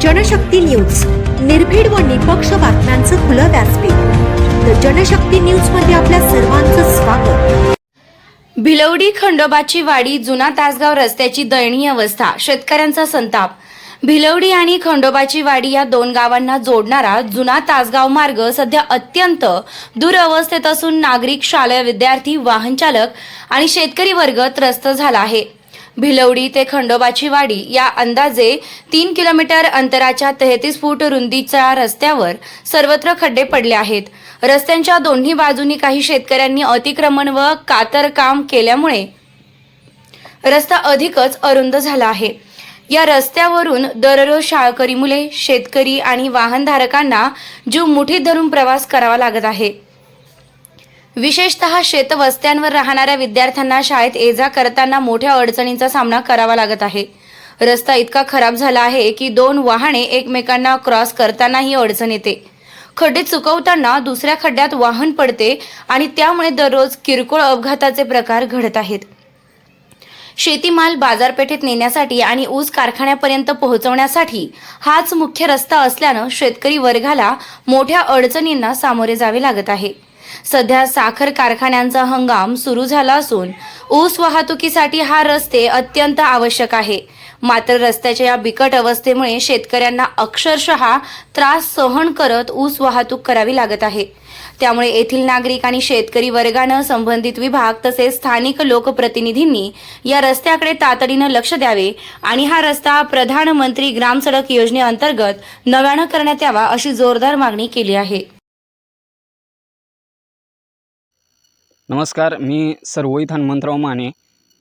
Janshakti news. निर्भीड व निपक्ष बातम्यांचं खुलं व्यासपीठ. द जनशक्ती न्यूजमध्ये आपल्या सर्वांचं स्वागत. भिलवडी खंडोबाची वाडी जुना तासगाव रस्त्याची दयनीय अवस्था शेतकऱ्यांचा संताप. भिलवडी आणि खंडोबाची वाडी या दोन गावांना जोडणारा जुना तासगाव मार्ग सध्या अत्यंत दुरवस्थेत असून नागरिक शालेय विद्यार्थी वाहन चालक आणि शेतकरी वर्ग त्रस्त झाला आहे. भिलवडी ते खंडोबाची वाडी या अंदाजे तीन किलोमीटर अंतराच्या तेहतीस फूट रुंदीच्या रस्त्यावर सर्वत्र खड्डे पडले आहेत. रस्त्यांच्या दोन्ही बाजूनी काही शेतकऱ्यांनी अतिक्रमण व कातर काम केल्यामुळे रस्ता अधिकच अरुंद झाला आहे. या रस्त्यावरून दररोज शाळकरी मुले शेतकरी आणि वाहनधारकांना जीव मुठीत धरून प्रवास करावा लागत आहे. विशेषतः शेतवस्त्यांवर राहणाऱ्या विद्यार्थ्यांना शाळेत ये जा करताना मोठ्या अडचणींचा सामना करावा लागत आहे. रस्ता इतका खराब झाला आहे की दोन वाहने एकमेकांना क्रॉस करतानाही अडचण येते. खड्डे चुकवताना दुसऱ्या खड्ड्यात वाहन पडते आणि त्यामुळे दररोज किरकोळ अपघाताचे प्रकार घडत आहेत. शेतीमाल बाजारपेठेत नेण्यासाठी आणि ऊस कारखान्यापर्यंत पोहोचवण्यासाठी हाच मुख्य रस्ता असल्यानं शेतकरी वर्गाला मोठ्या अडचणींना सामोरे जावे लागत आहे. सध्या साखर कारखान्यांचा हंगाम सुरू झाला असून ऊस वाहतुकीसाठी हा रस्ते अत्यंत आवश्यक आहे. मात्र रस्त्याच्या या बिकट अवस्थेमुळे शेतकऱ्यांना अक्षरशः त्रास सहन करत ऊस वाहतूक करावी लागत आहे. त्यामुळे येथील नागरिक आणि शेतकरी वर्गानं संबंधित विभाग तसेच स्थानिक लोकप्रतिनिधींनी या रस्त्याकडे तातडीनं लक्ष द्यावे आणि हा रस्ता प्रधानमंत्री ग्राम सडक योजनेअंतर्गत नव्यानं करण्यात यावा अशी जोरदार मागणी केली आहे. नमस्कार मी सर्वोईत हनुमंतराव माने.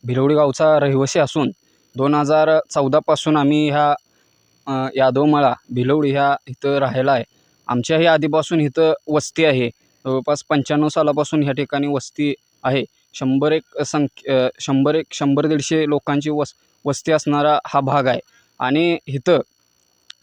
भिलवडी गावचा रहिवासी असून दोन हजार चौदापासून आम्ही ह्या यादवमाळा भिलवडी ह्या इथं राहायला आहे. आमच्याही आधीपासून इथं वस्ती आहे. जवळपास पंच्याण्णव सालापासून ह्या ठिकाणी वस्ती आहे. शंभर एक संख्य शंभर एक शंभर दीडशे लोकांची वस वस्ती असणारा हा भाग आहे. आणि इथं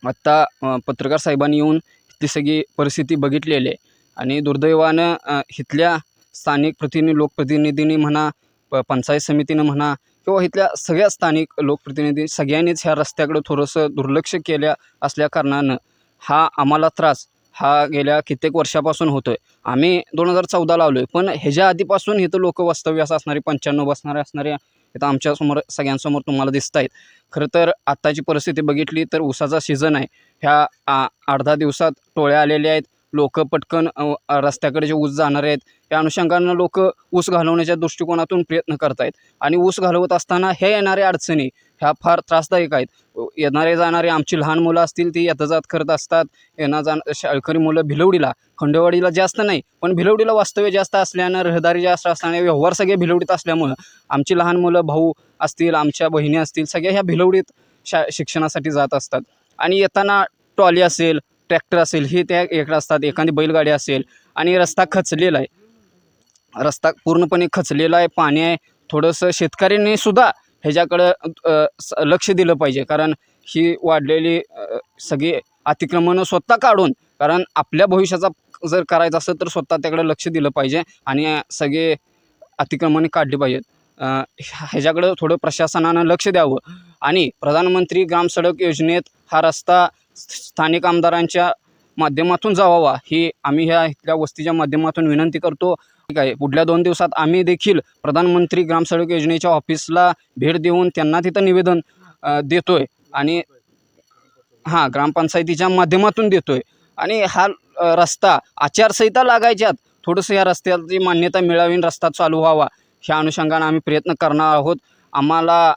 आत्ता पत्रकार साहेबांनी येऊन इथली सगळी परिस्थिती बघितलेली आहे. आणि दुर्दैवानं इथल्या स्थानिक प्रतिनि लोकप्रतिनिधींनी म्हणा प पंचायत समितीनं म्हणा किंवा इथल्या सगळ्या स्थानिक लोकप्रतिनिधी सगळ्यांनीच ह्या रस्त्याकडं थोडंसं दुर्लक्ष केल्या असल्या कारणानं हा आम्हाला त्रास हा गेल्या कित्येक वर्षापासून होतो आहे आम्ही दोन हजार चौदा लावलो आहे पण ह्याच्या आधीपासून इथं लोक वास्तव्यास असणारे पंच्याण्णव बसणारे असणारे इथं आमच्यासमोर सगळ्यांसमोर तुम्हाला दिसत आहेत. खरं तर आत्ताची परिस्थिती बघितली तर ऊसाचा सीझन आहे. ह्या आ आठ दहा दिवसात टोळ्या आलेल्या आहेत. लोक पटकन रस्त्याकडे जे ऊस जाणारे आहेत त्या अनुषंगानं लोक ऊस घालवण्याच्या दृष्टिकोनातून प्रयत्न करत आहेत आणि ऊस घालवत असताना हे येणाऱ्या अडचणी ह्या फार त्रासदायक आहेत. येणारे जाणारे आमची लहान मुलं असतील ती येता जात करत असतात. येणं जाण शाळकरी मुलं भिलवडीला खंडेवाडीला जास्त नाही पण भिलवडीला वास्तव्य जास्त असल्यानं रहदारी जास्त असल्याने व्यवहार सगळे भिलवडीत असल्यामुळं आमची लहान मुलं भाऊ असतील आमच्या बहिणी असतील सगळ्या ह्या भिलवडीत शा शिक्षणासाठी जात असतात. आणि येताना ट्रॉली असेल ट्रॅक्टर असेल हे त्या इकडे असतात एखादी बैलगाडी असेल आणि रस्ता खचलेला आहे. रस्ता पूर्णपणे खचलेला आहे पाणी आहे. थोडंसं शेतकऱ्यांनी सुद्धा ह्याच्याकडं स- लक्ष दिलं पाहिजे. कारण ही वाढलेली सगळी अतिक्रमणं स्वतः काढून कारण आपल्या भविष्याचा जर करायचं असेल तर स्वतः त्याकडे लक्ष दिलं पाहिजे आणि सगळे अतिक्रमणे काढली पाहिजेत. ह्याच्याकडं थोडं प्रशासनानं लक्ष द्यावं. आणि प्रधानमंत्री ग्राम सडक योजनेत हा रस्ता स्थानिक आमदारांच्या माध्यमातून जावावा. ही आम्ही ह्या इथल्या वस्तीच्या माध्यमातून विनंती करतो. ठीक आहे पुढल्या दोन दिवसात आम्ही देखील प्रधानमंत्री ग्रामसडक योजनेच्या ऑफिसला भेट देऊन त्यांना तिथं निवेदन देतो देतोय. आणि हां ग्रामपंचायतीच्या माध्यमातून देतोय. आणि हा रस्ता आचारसंहिता लागायच्यात. थोडंसं या रस्त्याची मान्यता मिळावी रस्ता चालू व्हावा. ह्या अनुषंगानं आम्ही प्रयत्न करणार आहोत. आम्हाला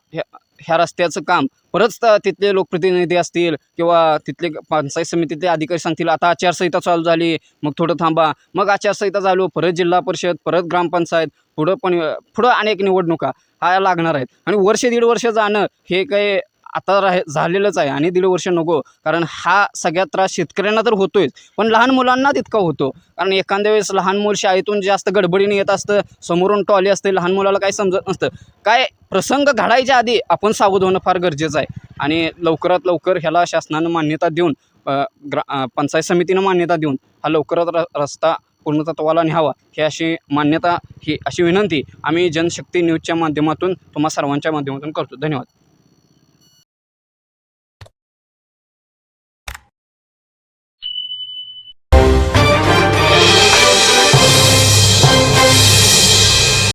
ह्या रस्त्याचं काम. परत तिथले लोकप्रतिनिधी असतील किंवा तिथले पंचायत समितीतले अधिकारी सांगतील आता आचारसंहिता चालू झाली मग थोडं थांबा. मग आचारसंहिता चालू परत जिल्हा परिषद परत ग्रामपंचायत पुढं पण पुढं अनेक निवडणुका हा लागणार आहेत. आणि वर्ष दीड वर्ष जाणं हे काही आता राह झालेलंच आहे आणि दीड वर्ष नको. कारण हा सगळ्यात त्रास शेतकऱ्यांना तर होतोच पण लहान मुलांना तितका होतो. कारण एखाद्या वेळेस लहान मूल शाळेतून जास्त गडबडीने येत असतं समोरून टॉली असते लहान मुलाला काही समजत नसतं. काय प्रसंग घडायच्या आधी आपण सावध होणं फार गरजेचं आहे. आणि लवकरात लवकर ह्याला शासनानं मान्यता देऊन ग्रा पंचायत समितीनं मान्यता देऊन हा लवकरात र रस्ता पूर्णतत्वाला न्यावा. ही अशी मान्यता ही अशी विनंती आम्ही जनशक्ती न्यूजच्या माध्यमातून तुम्हा सर्वांच्या माध्यमातून करतो. धन्यवाद.